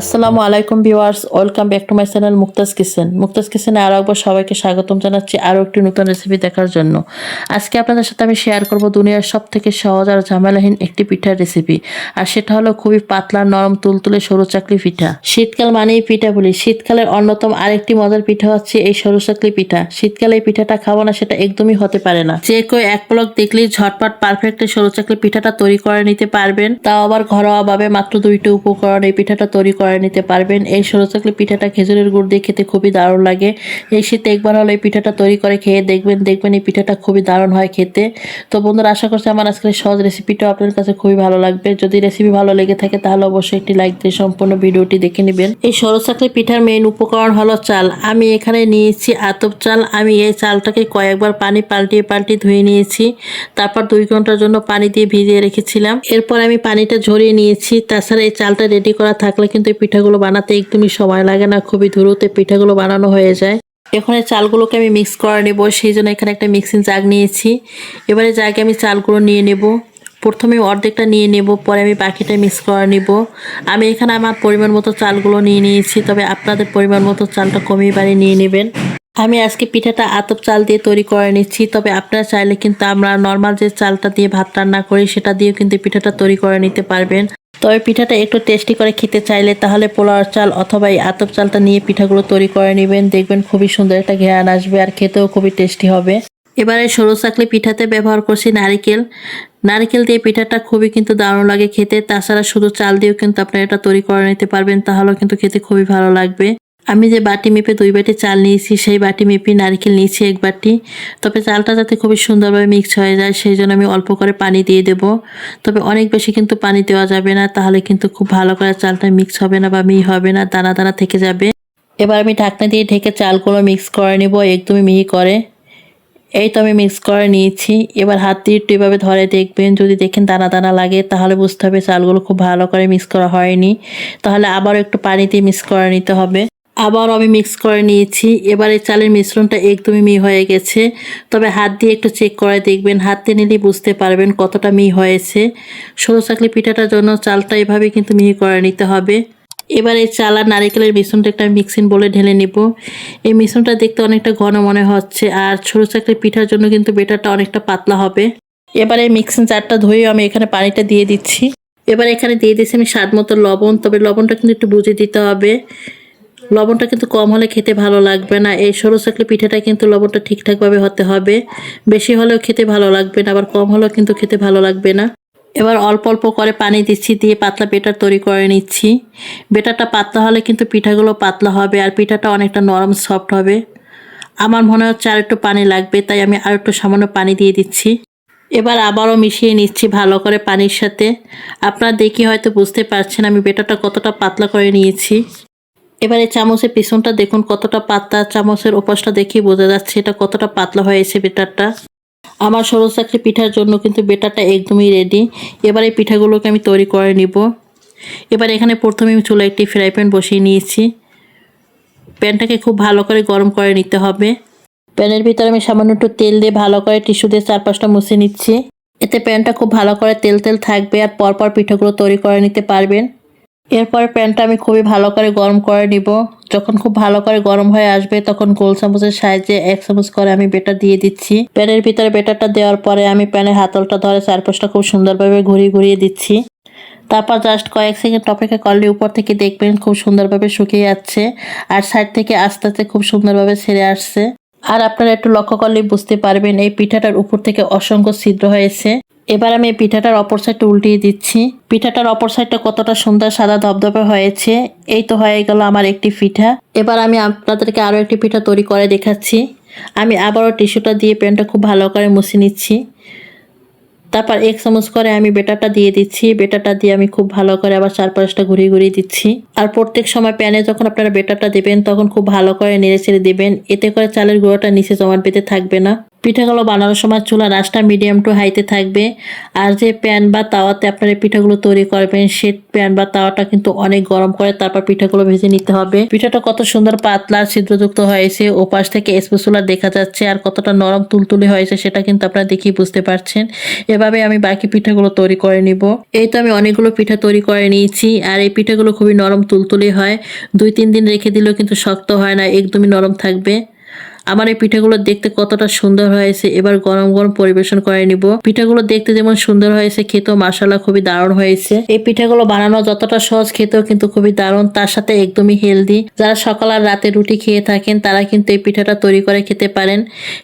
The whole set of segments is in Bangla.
আসসালামু আলাইকুম viewers, welcome back to my channel Mukta's kitchen. Mukta's কিচেনে আরও একবার সবাইকে স্বাগতম জানাচ্ছি আরও একটি নতুন রেসিপি দেখার জন্য। আজকে আপনাদের সাথে আমি শেয়ার করব দুনিয়ার সব থেকে সহজ আর ঝামেলাহীন একটি পিঠার রেসিপি আর সেটা হলো খুবই পাতলা, নরম, তুলতুলে সরু চাকলি পিঠা। শীতকাল মানেই পিঠা বলি। শীতকালের অন্যতম আরেকটি মজার পিঠা হচ্ছে এই সরু চাকলি পিঠা। শীতকালে এই পিঠাটা খাব না, সেটা একদমই হতে পারে না। যে কেউ এক পলক দেখলেই ঝটপট পারফেক্ট সরু চাকলি পিঠাটা তৈরি করে নিতে পারবেন। তাও আবার ঘরোয়াভাবে মাত্র দুইটি উপকরণ এই পিঠাটা তৈরি করে নিতে পারবেন। এই সরু চাকলি পিঠাটা খেজুরের গুড় দিয়ে খেতে খুবই দারুণ লাগে। এই শীতে একবার হলে এই পিঠাটা তৈরি করে খেয়ে দেখবেন দেখবেন এই পিঠাটা খুবই দারুণ হয় খেতে। তো বন্ধুরা, আশা করছি আমার আজকের সহজ রেসিপিটা আপনার কাছে খুবই ভালো লাগবে। যদি রেসিপি ভালো লেগে থাকে, তাহলে অবশ্যই একটি লাইক দিয়ে সম্পূর্ণ ভিডিওটি দেখে নেবেন। এই সরু চাকলি পিঠার মেইন উপকরণ হলো চাল। আমি এখানে নিয়েছি আতপ চাল। আমি এই চালটাকে কয়েকবার পানি পাল্টিয়ে পাল্টিয়ে ধুয়ে নিয়েছি। তারপর দুই ঘণ্টার জন্য পানি দিয়ে ভিজিয়ে রেখেছিলাম। এরপর আমি পানিটা ঝরিয়ে নিয়েছি। তাছাড়া এই চালটা রেডি করা থাকলে কিন্তু পিঠাগুলো বানাতে একদমই সময় লাগে না, খুবই দ্রুত পিঠাগুলো বানানো হয়ে যায়। এখন এই চালগুলোকে আমি মিক্স করে নেব, সেই জন্য এখানে একটা মিক্সিং জাগ নিয়েছি। এবারে জাগে আমি চালগুলো নিয়ে নেব। প্রথমে অর্ধেকটা নিয়ে নেব, পরে আমি বাকিটা মিক্স করে নেব। আমি এখানে আমার পরিমাণ মতো চালগুলো নিয়ে নিয়েছি, তবে আপনাদের পরিমাণ মতো চালটা কমিয়ে বাড়িয়ে নিয়ে নেবেন। আমি আজকে পিঠাটা আতপ চাল দিয়ে তৈরি করে নিচ্ছি, তবে আপনারা চাইলে কিন্তু আমরা নর্মাল যে চালটা দিয়ে ভাত রান্না করি, সেটা দিয়েও কিন্তু পিঠাটা তৈরি করে নিতে পারবেন। তবে পিঠাটা একটু টেস্টি করে খেতে চাইলে তাহলে পোলাওয়ার চাল অথবা এই আতপ চালটা নিয়ে পিঠাগুলো তৈরি করে নেবেন। দেখবেন খুবই সুন্দর একটা ঘেরান আসবে আর খেতেও খুবই টেস্টি হবে। এবারে সরু চাকলি পিঠাতে ব্যবহার করছি নারিকেল। নারিকেল দিয়ে পিঠাটা খুবই কিন্তু দারুণ লাগে খেতে। তাছাড়া শুধু চাল দিয়েও কিন্তু আপনারা এটা তৈরি করে নিতে পারবেন। তাহলেও কিন্তু খেতে খুবই ভালো লাগবে। আমি যে বাটি মেপে দুই বাটি চাল নিয়েছি, সেই বাটি মেপে নারকেল নিয়েছি এক বাটি। তবে চালটা যাতে খুবই সুন্দরভাবে মিক্স হয়ে যায়, সেই জন্য আমি অল্প করে পানি দিয়ে দেব। তবে অনেক বেশি কিন্তু পানি দেওয়া যাবে না, তাহলে কিন্তু খুব ভালো করে চালটা মিক্স হবে না বা মিহি হবে না, দানা দানা থেকে যাবে। এবার আমি ঢাকনা দিয়ে ঢেকে চালগুলো মিক্স করে নেব, একদমই মিহি করে। এই তো আমি মিক্স করে নিয়েছি। এবার হাত দিয়ে একটু এভাবে ধরে দেখবেন, যদি দেখেন দানা দানা লাগে, তাহলে বুঝতে হবে চালগুলো খুব ভালো করে মিক্স করা হয়নি। তাহলে আবার একটু পানি দিয়ে মিক্স করে নিতে হবে। আবার আমি মিক্স করে নিয়েছি। এবার চালের মিশ্রণটা একদমই মি হয়ে গেছে। তবে হাত দিয়ে একটু চেক করে দেখবেন। হাত নিলেই বুঝতে পারবেন কতটা মি হয়েছে। সরু চাকলি পিঠাটার জন্য চালটা এভাবে কিন্তু মিহি করে নিতে হবে। এবার চাল আর নারিকেলের মিশ্রণটা একটা মিক্সিং বলে ঢেলে নিব। এই মিশ্রণটা দেখতে অনেকটা ঘন মনে হচ্ছে আর ছোটো চাকরি পিঠার জন্য কিন্তু বেটারটা অনেকটা পাতলা হবে। এবার এই মিক্সিং চারটা ধুয়ে আমি এখানে পানিটা দিয়ে দিচ্ছি। এবার এখানে দিয়ে দিচ্ছি আমি স্বাদ মতো লবণ। তবে লবণটা কিন্তু একটু বুঝে দিতে হবে। লবণটা কিন্তু কম হলে খেতে ভালো লাগবে না। এই সরু চাকলি পিঠাটা কিন্তু লবণটা ঠিকঠাকভাবে হতে হবে। বেশি হলেও খেতে ভালো লাগবে না, আবার কম হলেও কিন্তু খেতে ভালো লাগবে না। এবার অল্প অল্প করে পানি দিচ্ছি, দিয়ে পাতলা বেটার তৈরি করে নিচ্ছি। বেটারটা পাতলা হলে কিন্তু পিঠাগুলো পাতলা হবে আর পিঠাটা অনেকটা নরম, সফট হবে। আমার মনে হচ্ছে আর একটু পানি লাগবে, তাই আমি আর একটু সামান্য পানি দিয়ে দিচ্ছি। এবার আবারও মিশিয়ে নিচ্ছি ভালো করে পানির সাথে। আপনারা দেখি হয়তো বুঝতে পারছেন আমি বেটারটা কতটা পাতলা করে নিয়েছি। এবারে চামচের পিছনটা দেখুন, কতটা পাতলা চামচের ওপাশটা দেখেই বোঝা যাচ্ছে এটা কতটা পাতলা হয়েছে বেটারটা। আমার সরু চাকরি পিঠার জন্য কিন্তু বেটারটা একদমই রেডি এবার এই পিঠাগুলোকে আমি তৈরি করে নিব। এবার এখানে প্রথমে আমি চুলা একটি ফ্রাই প্যান বসিয়ে নিয়েছি। প্যানটাকে খুব ভালো করে গরম করে নিতে হবে। প্যানের ভিতরে আমি সামান্য একটু তেল দিয়ে ভালো করে টিস্যু দিয়ে চারপাশটা মুছে নিচ্ছি। এতে প্যানটা খুব ভালো করে তেল তেল থাকবে আর পরপর পিঠাগুলো তৈরি করে নিতে পারবেন। এরপর প্যানটা আমি খুবই ভালো করে গরম করে নিব। যখন খুব ভালো করে গরম হয়ে আসবে, তখন গোল চামচের সাহায্যে এক চামচ করে আমি বেটার দিয়ে দিচ্ছি। প্যানের ভিতরে বেটারটা দেওয়ার পরে আমি প্যানের হাতলটা ধরে চারপাশটা খুব সুন্দরভাবে ঘুরিয়ে ঘুরিয়ে দিচ্ছি। তারপর জাস্ট কয়েক সেকেন্ড অপেক্ষা করলে উপর থেকে দেখবেন খুব সুন্দরভাবে শুকিয়ে যাচ্ছে আর সাইড থেকে আস্তে আস্তে খুব সুন্দরভাবে ছেড়ে আসছে। আর আপনারা একটু লক্ষ্য করলেই বুঝতে পারবেন, এই পিঠাটার উপর থেকে অসংখ্য ছিদ্র হয়েছে। এবার আমি পিঠাটার অপর সাইডটা উল্টিয়ে দিচ্ছি। পিঠাটার অপর সাইডটা কতটা সুন্দর সাদা ধবধবে হয়েছে, এই তো হয়ে গেল আমার একটি পিঠা। এবার আমি আপনাদেরকে আরও একটি পিঠা তৈরি করে দেখাচ্ছি। আমি আবারও টিস্যুটা দিয়ে প্যানটা খুব ভালো করে মুছে নিচ্ছি। তারপর এক চামচ করে আমি বেটারটা দিয়ে দিচ্ছি। বেটারটা দিয়ে আমি খুব ভালো করে আবার চারপাশটা ঘুরিয়ে ঘুরিয়ে দিচ্ছি। আর প্রত্যেক সময় প্যানে যখন আপনারা বেটারটা দেবেন, তখন খুব ভালো করে নেড়ে ছেড়ে দেবেন। এতে করে চালের গুঁড়োটা নিচে জমাট বেঁধে থাকবে না। পিঠাগুলো বানানোর সময় চুলার আঁচটা মিডিয়াম টু হাইতে থাকবে। আর যে প্যান বা তাওয়াতে আপনারা পিঠাগুলো তৈরি করবেন, সে প্যান বা তাওয়াটা কিন্তু অনেক গরম করে তারপর পিঠাগুলো ভেজে নিতে হবে। পিঠাটা কত সুন্দর পাতলা, ছিদ্রযুক্ত হয়েছে। ওপাশ থেকে স্পেসুলা দেখা যাচ্ছে আর কতটা নরম, তুলতুলে হয়েছে সেটা কিন্তু আপনারা দেখেই বুঝতে পারছেন। এভাবে আমি বাকি পিঠাগুলো তৈরি করে নিব। এই তো আমি অনেকগুলো পিঠা তৈরি করে নিয়েছি আর এই পিঠাগুলো খুবই নরম, তুলতুলে হয়। দুই তিন দিন রেখে দিলেও কিন্তু শক্ত হয় না, একদমই নরম থাকবে। আমার এই পিঠাগুলো দেখতে কতটা সুন্দর হয়েছে। এবার গরম গরম পরিবেশন করে নিব। পিঠাগুলো দেখতে যেমন সুন্দর হয়েছে, খেতেও মাসালা খুবই দারুণ হয়েছে। এই পিঠাগুলো বানানো যতটা সহজ, খেতেও কিন্তু খুবই দারুণ, তার সাথে একদমই হেলদি যারা সকাল আর রাতে রুটি খেয়ে থাকেন, তারা কিন্তু এই পিঠাটা তৈরি করে খেতে পারেন।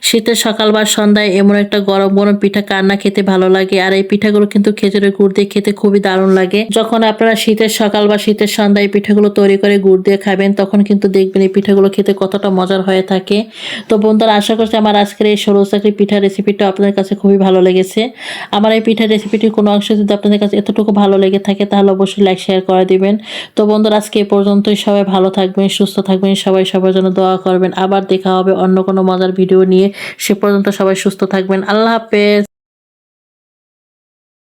শীতের সকাল বা সন্ধ্যায় এমন একটা গরম গরম পিঠা কান্না খেতে ভালো লাগে, আর এই পিঠাগুলো কিন্তু খেজুরের গুড় দিয়ে খেতে খুবই দারুণ লাগে। যখন আপনারা শীতের সকাল বা শীতের সন্ধ্যায় এই পিঠাগুলো তৈরি করে গুড় দিয়ে খাবেন, তখন কিন্তু দেখবেন এই পিঠাগুলো খেতে কতটা মজার হয়ে থাকে। তো বন্ধুরা, আশা করছি আমার আজকের এই সরু চাকরি পিঠা রেসিপিটা আপনাদের কাছে খুবই ভালো লেগেছে। আমার এই পিঠা রেসিপিটির কোনো অংশ যদি আপনাদের কাছে এতটুকু ভালো লেগে থাকে, তাহলে অবশ্যই লাইক শেয়ার করে দিবেন। তো বন্ধুরা, আজকে এ পর্যন্তই। সবাই ভালো থাকবেন, সুস্থ থাকবেন, সবাই সবার জন্য দোয়া করবেন। আবার দেখা হবে অন্য কোনো মজার ভিডিও নিয়ে। সে পর্যন্ত সবাই সুস্থ থাকবেন। আল্লাহ হাফেজ।